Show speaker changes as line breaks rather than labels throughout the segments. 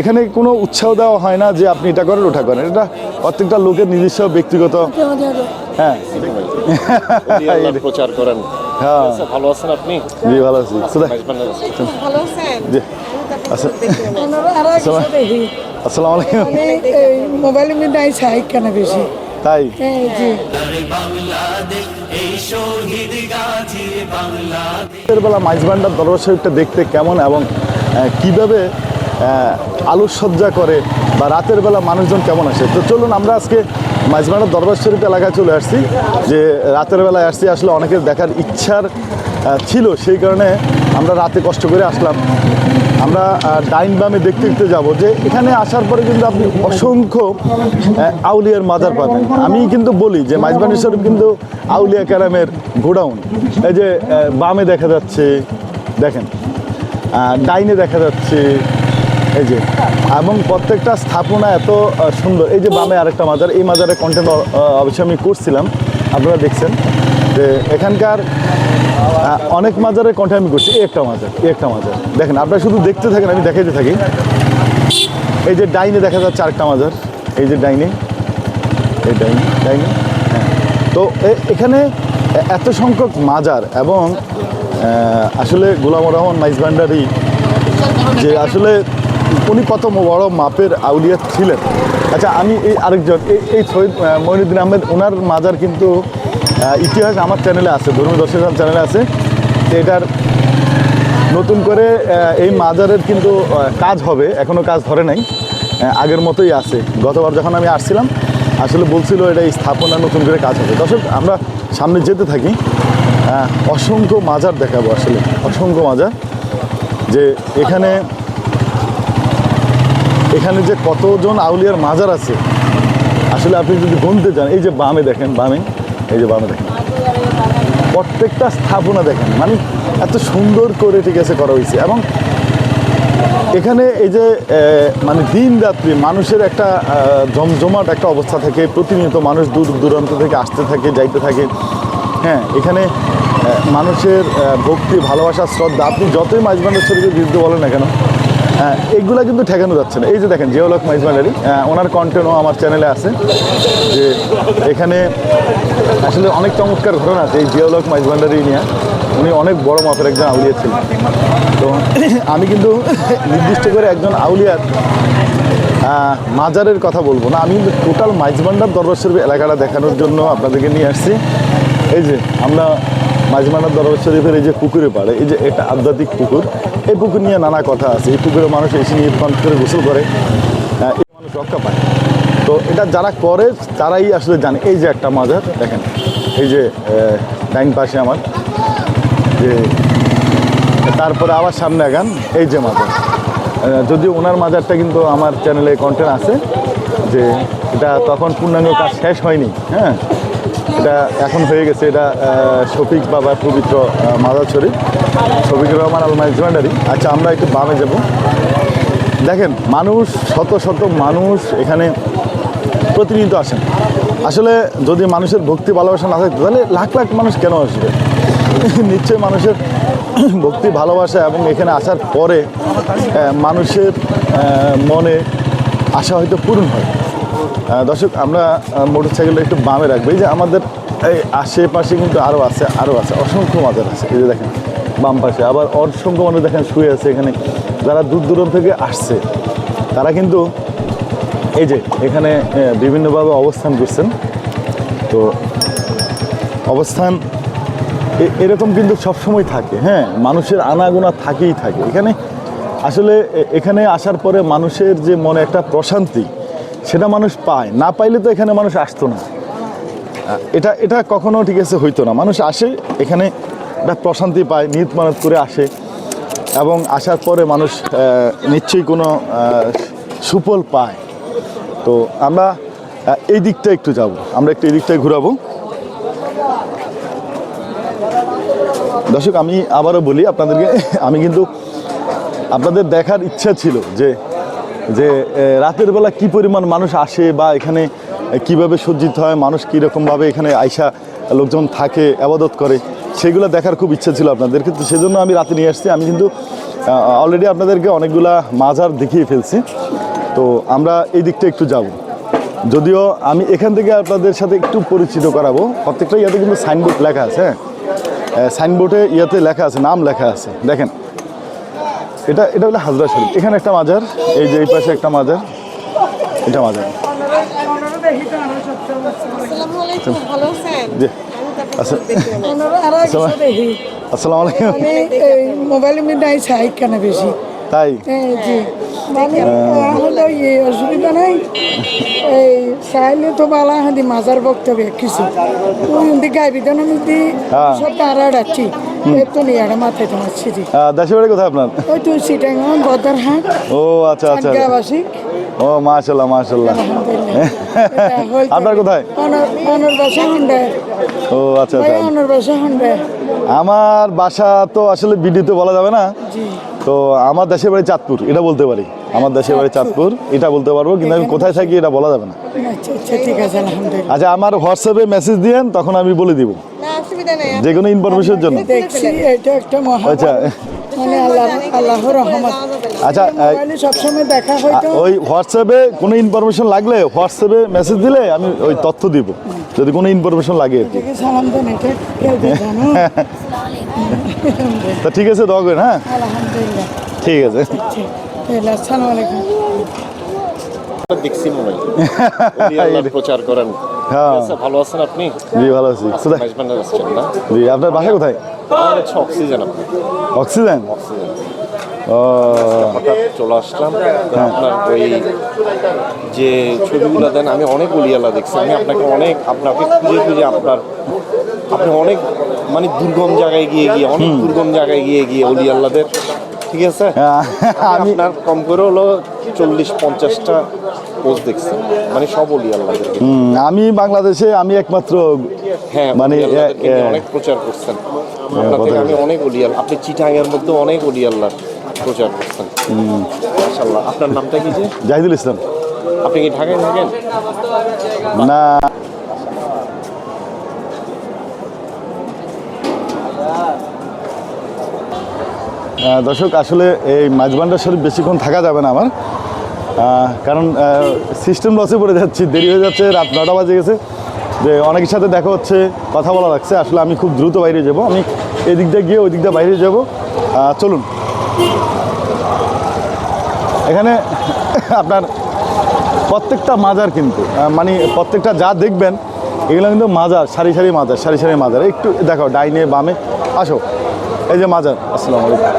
এখানে কোনো উৎসাহ দেওয়া হয় না যে আপনি এটা করেন ওটা করেন। এটা প্রত্যেকটা লোকের নিজস্ব ব্যক্তিগত হ্যাঁ।
আল্লাহর প্রচার করেন। ভালো আছেন আপনি?
জি ভালো আছি। সুদা
মাইজবান্ডার আছেন।
ভালো আছেন?
জি। আসসালামু আলাইকুম।
মোবাইলে কেন বেশি?
তাই?
হ্যাঁ
বেলা মাইজবান্ডার দরবার শরীফটা দেখতে কেমন এবং কীভাবে আলোকসজ্জা করে বা রাতের বেলা মানুষজন কেমন আসে? তো চলুন আমরা আজকে মাইজবান্ডার দরবার শরীফ এলাকায় চলে আসছি, যে রাতের বেলায় আসছি, আসলে অনেকের দেখার ইচ্ছার ছিল, সেই কারণে আমরা রাতে কষ্ট করে আসলাম। আমরা ডাইন বামে দেখতে দেখতে যাব যে এখানে আসার পরে কিন্তু আপনি অসংখ্য আউলিয়ার মাজার পাবেন। আমি কিন্তু বলি যে মাইজবান্ডি শরীফ কিন্তু আউলিয়া ক্যারামের গোডাউন। এই যে বামে দেখা যাচ্ছে, দেখেন ডাইনে দেখা যাচ্ছে এই যে, এবং প্রত্যেকটা স্থাপনা এত সুন্দর। এই যে বামে আরেকটা মাজার, এই মাজারের কন্টেন্ট অবশ্যই আমি করছিলাম আপনারা দেখছেন যে এখানকার অনেক মাজারের কন্টেন্ট আমি করছি। এই একটা মাজার, এই একটা মাজার। দেখেন, আপনারা শুধু দেখতে থাকেন, আমি দেখাইতে থাকি। এই যে ডাইনে দেখা যাচ্ছে আরেকটা মাজার। এই যে ডাইনে, এই ডাইনে ডাইনে হ্যাঁ। তো এখানে এত সংখ্যক মাজার এবং আসলে গোলাম রহমান মাইজ ভান্ডারি যে আসলে উনি কত বড় মাপের আউলিয়া ছিলেন। আচ্ছা আমি এই আরেকজন এই এই সৈয়দ আহ, মঈনুদ্দিন আহমেদ ওনার মাজার কিন্তু ইতিহাস আমার চ্যানেলে আছে ধর্মীয় দর্শক চ্যানেলে আছে। এটার নতুন করে এই মাজারের কিন্তু কাজ হবে এখনও কাজ ধরে নাই আগের মতোই আছে। গতবার যখন আমি আসছিলাম আসলে বলছিল এটা স্থাপনা নতুন করে কাজ হবে। দর্শক আমরা সামনে যেতে থাকি অসংখ্য মাজার দেখাবো আসলে অসংখ্য মাজার যে এখানে এখানে যে কতজন আউলিয়ার মাজার আছে, আসলে আপনি যদি গুনতে যান, এই যে বামে দেখেন, বামে, এই যে বামে দেখেন, প্রত্যেকটা স্থাপনা দেখেন মানে এত সুন্দর করে ঠিক আছে করা হয়েছে। এবং এখানে এই যে মানে দিন রাত্রি মানুষের একটা জমজমাট একটা অবস্থা থাকে, প্রতিনিয়ত মানুষ দূর দূরান্ত থেকে আসতে থাকে, যাইতে থাকে। হ্যাঁ এখানে মানুষের ভক্তি, ভালোবাসা, শ্রদ্ধা, আপনি যতই মাইজবান্ডার শরীরের বিরুদ্ধে বলেন না কেন এইগুলা কিন্তু ঠেকানো যাচ্ছে না। এই যে দেখেন, জিওলক মাইজবান্ডারি ওনার কন্টেন্টও আমার চ্যানেলে আছে যে এখানে আসলে অনেক চমৎকার ঘটনা আছে এই জিওলক মাইজবান্ডারি নিয়ে। উনি অনেক বড় মাপের একজন আউলিয়া ছিলেন। তো আমি কিন্তু নির্দিষ্ট করে একজন আউলিয়ার মাজারের কথা বলব না। আমি কিন্তু টোটাল মাইজবান্ডার দরবার শরীফ এলাকাটা দেখানোর জন্য আপনাদেরকে নিয়ে আসছি। এই যে আমরা মাইজবান্ডার দরবার শরীফের এই যে পুকুরে পাড়ে, এই যে এটা আধ্যাত্মিক পুকুর, এই পুকুর নিয়ে নানা কথা আছে। এই পুকুরে মানুষ এসে নিয়ে পান করে গোসল করে এই মানুষ রক্ষা পায়। তো এটা যারা করে, তারাই আসলে জানে। এই যে একটা মাজার, দেখেন, এই যে ডাইন পাশে আমার, যে, তারপরে আবার সামনে আগান, এই যে মাজার। যদিও ওনার মাজারটা কিন্তু আমার চ্যানেলে কন্টেন্ট আছে, যে এটা তখন পূর্ণাঙ্গ কাজ শেষ হয়নি হ্যাঁ এটা এখন হয়ে গেছে, এটা শফিক বাবার পবিত্র মাদার শরীফ। শফিক রহমান আল মাইজমান্ডারি। আচ্ছা আমরা একটু বামে যাব। দেখেন, মানুষ, শত শত মানুষ এখানে প্রতিনিয়ত আসেন। আসলে যদি মানুষের ভক্তি ভালোবাসা না থাকতো তাহলে লাখ লাখ মানুষ কেন আসবে? নিশ্চয়ই মানুষের ভক্তি, ভালোবাসা এবং এখানে আসার পরে মানুষের মনে আশা হয়তো পূরণ হয়। দর্শক, আমরা মোটর সাইকেলটা একটু বামে রাখব। এই যে আমাদের এই আশেপাশে কিন্তু আরও আছে আরও আছে, অসংখ্য মাজার আছে। এই যে দেখেন, বাম পাশে। আবার অসংখ্য মানুষ দেখেন শুয়ে আছে এখানে। যারা দূর দূরান্ত থেকে আসছে, তারা কিন্তু এই যে এখানে বিভিন্নভাবে অবস্থান করছেন। তো অবস্থান এরকম কিন্তু সবসময় থাকে হ্যাঁ? মানুষের আনাগোনা থাকেই থাকে। এখানে আসলে এখানে আসার পরে মানুষের যে মনে একটা প্রশান্তি সেটা মানুষ পায়। না পাইলে তো এখানে মানুষ আসতো না। এটা এটা কখনো ঠিক আছে হইতো না। মানুষ আসে, এখানে একটা প্রশান্তি পায়, নিয়ত মানত করে আসে এবং আসার পরে মানুষ নিশ্চয়ই কোনো সুফল পায়। তো আমরা এই দিকটা একটু যাব। আমরা একটু এই দিকটায় ঘুরাবো। দর্শক, আমি আবারও বলি আপনাদেরকে, আমি কিন্তু আপনাদের দেখার ইচ্ছা ছিল যে যে রাতের বেলা কি পরিমাণ মানুষ আসে বা এখানে কীভাবে সজ্জিত হয়, মানুষ কীরকমভাবে এখানে আইসা লোকজন থাকে, আবাদত করে, সেগুলো দেখার খুব ইচ্ছা ছিল আপনাদেরকে তো সেজন্য আমি রাতে নিয়ে আসছি। আমি কিন্তু অলরেডি আপনাদেরকে অনেকগুলা মাজার দেখিয়ে ফেলছি। তো আমরা এই দিকটা একটু যাব। যদিও আমি এখান থেকে আপনাদের সাথে একটু পরিচিত করাবো। প্রত্যেকটা ইয়াতে কিন্তু সাইনবোর্ড লেখা আছে হ্যাঁ? সাইনবোর্ডে ইয়াতে লেখা আছে, নাম লেখা আছে। দেখেন এটা এটা হলো হাজরা শরীফ। এখানে একটা মাজার এই যে এই পাশে একটা মাজার এটা মাজার।
আসসালামু আলাইকুম ভালো আছেন?
জি। আচ্ছা। আসসালামু আলাইকুম।
মধ্যে নাই চাই কেন বেশি।
তাই?
মানে অসুবিধা নাই। এই চাইলে তো বালা হাঁদি মাজার বক্তব্য কিছু। ওই উন্দি গাই বিধান মধ্যে
হ্যাঁ।
সব তারা ডাচ্ছি
দেশের বাড়ি কোথায় আপনার? ও আচ্ছা আচ্ছা। ও মাশাল্লাহ মাশাল্লাহ আপনার কোথায়? ও আচ্ছা আচ্ছা। আমার বাসা তো আসলে ভিডিওতে বলা যাবে না। তো আমার দেশের বাড়ি চাঁদপুর এটা বলতে পারি। আমার দেশের বাড়ি চাঁদপুর এটা বলতে পারব কিন্তু আমি কোথায় থাকি এটা বলা যাবে না।
আচ্ছা আচ্ছা ঠিক আছে
আচ্ছা আমার হোয়াটসঅ্যাপে মেসেজ দিয়েন তখন আমি বলে দিব।
না অসুবিধা নেই।
যে কোনো ইনফরমেশনের জন্য
দেখছি এটা একটা মহা
আচ্ছা।
মানে
আচ্ছা ওই হোয়াটসঅ্যাপে কোনো ইনফরমেশন লাগলে হোয়াটসঅ্যাপে মেসেজ দিলে আমি ওই তথ্য দিব। যদি কোনো ইনফরমেশন লাগে।
তো
ঠিক আছে দোয়া করেন হ্যাঁ?
আলহামদুলিল্লাহ।
ঠিক আছে।
আসসালামু আলাইকুম।
দেখছি মনে হয়। প্রচার করেন।
হ্যাঁ।
আচ্ছা, ভালো আছেন আপনি?
জি ভালো আছি। আপনার বাসা কোথায়?
অক্সিজেন
অক্সিজেন
হঠাৎ চলে আসলাম। আপনার ওই যে ছবিগুলো দেন আমি অনেক অলিয়ালা দেখছি। আমি আপনাকে অনেক আপনাকে খুঁজে খুঁজে আপনার আপনি অনেক মানে দুর্গম জায়গায় গিয়ে গিয়ে অনেক দুর্গম জায়গায় গিয়ে গিয়ে অলিয়াল্লাদের ঠিক আছে?
হ্যাঁ,
আমি আপনার কম করে হলো চল্লিশ পঞ্চাশটা পোস্ট দেখছি। মানে সব
হুম, আমি বাংলাদেশে আমি একমাত্র
হ্যাঁ
মানে,
অনেক প্রচার করছেন। আপনার থেকে আমি অনেক অলিয়াল আপনি চিটাঙ্গের মধ্যে অনেক অলিয়াল্লাহ প্রচার করছেন। মাশাআল্লাহ আপনার নামটা কি যে?
জাহিদুল ইসলাম।
আপনি কি ঢাকায় থাকেন?
না। দর্শক আসলে এই মাঝবান্ডার শরীফ বেশিক্ষণ থাকা যাবে না আমার। কারণ সিস্টেম লসে পড়ে যাচ্ছি দেরি হয়ে যাচ্ছে রাত নটা বাজে গেছে। যে অনেকের সাথে দেখা হচ্ছে কথা বলা লাগছে। আসলে আমি খুব দ্রুত বাইরে যাব। আমি এই দিক দিয়ে গিয়ে ওই দিক দিয়ে বাইরে যাব। চলুন। এখানে আপনার প্রত্যেকটা মাজার কিন্তু মানে প্রত্যেকটা যা দেখবেন, এগুলো কিন্তু মাজার, সারি সারি মাজার, সারি সারি মাজার। একটু দেখো, ডাইনে, বামে, আসো। এই যে মাজার, আসসালামু আলাইকুম।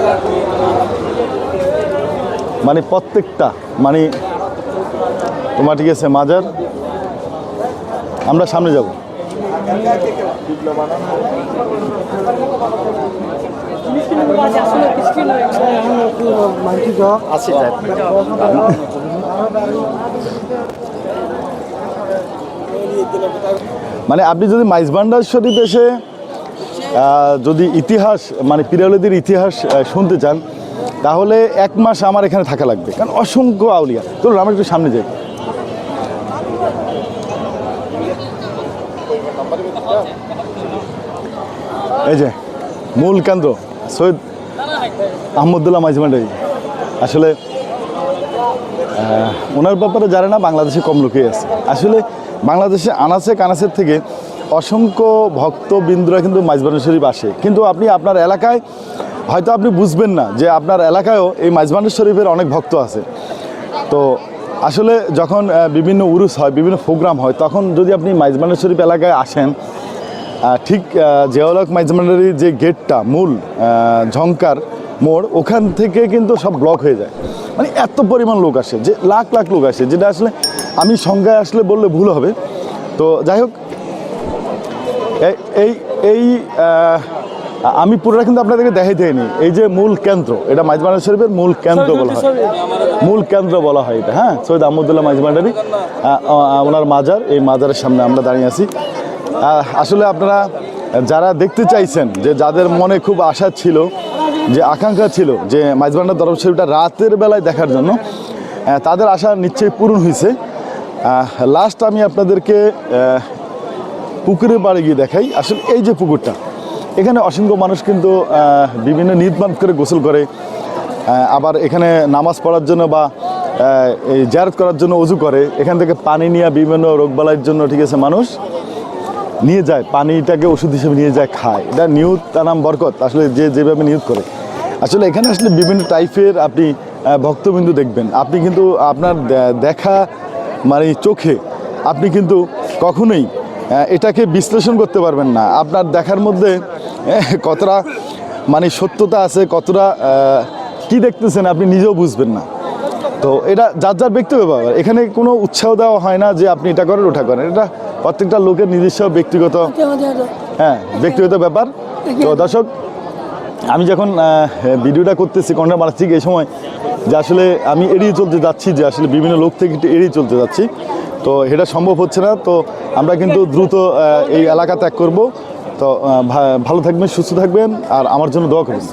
মানে প্রত্যেকটা মানে তোমার ঠিক আছে, মাজার, আমরা সামনে যাব। মানে আপনি যদি মাইজবান্ডার শরীফ এসে যদি ইতিহাস মানে পিরালিদের ইতিহাস শুনতে চান, তাহলে এক মাস আমার এখানে থাকা লাগবে। কারণ অসংখ্য আউলিয়া। চলুন, আমরা একটু সামনে যাই। এই যে, মূল কেন্দ্র। সৈয়দ আহমদুল্লাহ মাইজমান্ডারি আসলে ওনার ব্যাপারে জানে না, বাংলাদেশে কম লোকেই আছে। আসলে বাংলাদেশে আনাচে কানাচের থেকে অসংখ্য ভক্তবৃন্দরা কিন্তু মাইজবান্ডার শরীফ আসে কিন্তু আপনি আপনার এলাকায়, হয়তো আপনি বুঝবেন না যে আপনার এলাকায়ও এই মাইজবান্ডার শরীফের অনেক ভক্ত আছে। তো আসলে যখন বিভিন্ন উরুস হয়, বিভিন্ন প্রোগ্রাম হয়, তখন যদি আপনি মাইজবান্ডার শরীফ এলাকায় আসেন ঠিক জিয়াউলক মাইজমান্ডারির যে গেটটা মূল ঝংকার মোড় ওখান থেকে কিন্তু সব ব্লক হয়ে যায়। মানে এত পরিমাণ লোক আসে যে লাখ লাখ লোক আসে যেটা আসলে আমি সংজ্ঞায় আসলে বললে ভুল হবে। তো যাই হোক এই এই এই আমি পুরোটা কিন্তু আপনাদেরকে দেখাই দেয়নি এই যে মূল কেন্দ্র এটা মাইজমান্ডার শরীফের মূল কেন্দ্র বলা হয়। মূল কেন্দ্র বলা হয় এটা হ্যাঁ? সৈয়দ আহমদুল্লাহ মাইজমান্ডারি ওনার মাজার এই মাজারের সামনে আমরা দাঁড়িয়ে আছি। আসলে আপনারা যারা দেখতে চাইছেন যে যাদের মনে খুব আশা ছিল যে আকাঙ্ক্ষা ছিল যে মাইজবান্ডার দরব শরীফটা রাতের বেলায় দেখার জন্য তাদের আশা নিশ্চয়ই পূরণ হয়েছে। লাস্ট আমি আপনাদেরকে আহ, পুকুরের পাড়ে গিয়ে দেখাই। আসলে এই যে পুকুরটা এখানে অসংখ্য মানুষ কিন্তু বিভিন্ন নির্মাণ করে গোসল করে আবার এখানে নামাজ পড়ার জন্য বা এই জায়ারত করার জন্য অজু করে। এখান থেকে পানি নিয়ে বিভিন্ন রোগবালাইয়ের জন্য ঠিক আছে মানুষ নিয়ে যায়, পানিটাকে ওষুধ হিসেবে নিয়ে যায়, খায়। এটা নিউজ তার নাম বরকত। আসলে যে যেভাবে নিউজ করে। আসলে এখানে আসলে বিভিন্ন টাইপের আপনি ভক্তবিন্দু দেখবেন। আপনি কিন্তু আপনার দেখা মানে চোখে আপনি কিন্তু কখনোই এটাকে বিশ্লেষণ করতে পারবেন না। আপনার দেখার মধ্যে কতটা মানে সত্যতা আছে, কতটা কি দেখতেছেন আপনি নিজেও বুঝবেন না। তো এটা যার যার ব্যক্তিগত ব্যাপার। এখানে কোনো উৎসাহ দেওয়া হয় না যে আপনি এটা করেন, ওটা করেন। এটা প্রত্যেকটা লোকের নিজস্ব ব্যক্তিগত হ্যাঁ ব্যক্তিগত ব্যাপার। তো দর্শক, আমি যখন ভিডিওটা করতেছি মারা ঠিক এই সময়, যে আসলে আমি এড়িয়ে চলতে যাচ্ছি, যে আসলে বিভিন্ন লোক থেকে একটু এড়িয়ে চলতে যাচ্ছি, তো এটা সম্ভব হচ্ছে না। তো আমরা কিন্তু দ্রুত এই এলাকা ত্যাগ করব। তো ভালো থাকবেন, সুস্থ থাকবেন, আর আমার জন্য দোয়া করবেন।